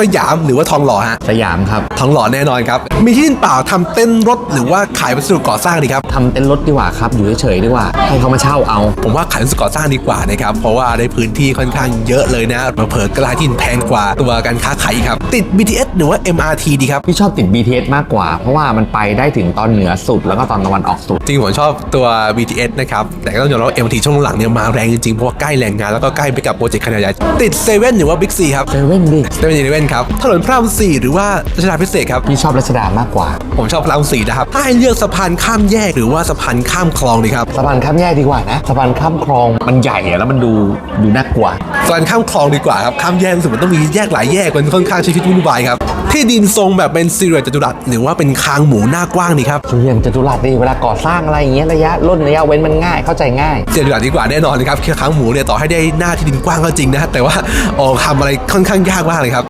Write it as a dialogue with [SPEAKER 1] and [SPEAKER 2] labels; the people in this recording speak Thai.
[SPEAKER 1] สยามหรือว่าทองหล่อฮะ
[SPEAKER 2] สยามครับ
[SPEAKER 1] ทองหล่อแน่นอนครับ มีที่ดินเปล่าทำเต้นรถหรือว่าขายวัสดุก่อสร้างดีครับ
[SPEAKER 2] ทำเต็นท์รถดีกว่าครับ อยู่เฉยๆดีกว่า ให้เขามาเช่าเอา
[SPEAKER 1] ผมว่าขายวัสดุก่อสร้างดีกว่านะครับ เพราะว่าได้พื้นที่ค่อนข้างเยอะเลยนะเผลอๆกระลาที่ดินแพงกว่าตัวการค้าขายอีกครับ ติด BTS หรือว่า MRT ดีครับ
[SPEAKER 2] พี่ชอบติด BTS มากกว่า เพราะว่ามันไปได้ถึงตอนเหนือสุดแล้วก็ตอนตะวันออกสุด
[SPEAKER 1] จริงผมชอบตัว BTS นะครับ แต่ก็ต้องยอมรับว่า MRT ช่วงหลังเนี่ยมาแรงจริงๆ เพราะว่าใกล้แรงงานแล้วก็ใกล้ไปกับโปรเจกต์ขนาดใหญ่ ติดเซเว่นหรือว่า Big C ครับ
[SPEAKER 2] เซเว่นดิ
[SPEAKER 1] เซเว่นอีเลเว่นครับ ถนนพระรามสี่หรือว่ารัชดาพิเศษกครับ
[SPEAKER 2] พี่ชอบรัชดามากกว่า
[SPEAKER 1] ผมชอบพระรามสี่นะครับ ถ้าให้เลือกสะพานข้ามแยกหรือว่าสะพานข้ามคลองดีครับ
[SPEAKER 2] สะพานข้ามแยกดีกว่านะสะพานข้ามคลองมันใหญ่อะแล้วมันดูดูน่ากลัว
[SPEAKER 1] สะพานข้ามคลองดีกว่าครับ ข้ามแยกรู้สึกมันต้องมีแยกหลายแยกมันค่อนข้างใช้ชีวิตวุ่นวายครับ ที่ดินทรงแบบเป็นสี่เหลี่ยมจัตุรัสหรือว่าเป็นคางหมูหน้ากว้างดีครับ
[SPEAKER 2] เรียนจตุรัสดีเวลาก่อสร้างอะไรอย่างเงี้ยระยะล่นระยะเว้นมันง่ายเข้าใจง่าย
[SPEAKER 1] เสี่ยงดีกว่าดีกว่าแน่นอนนะครับคือคางหมูเนี่ยต่อให้ได้หน้าที่ดินกว้างก็จริงนะแต่ว่าออกทำอะไรค่อนข้างยากมากเลยครับ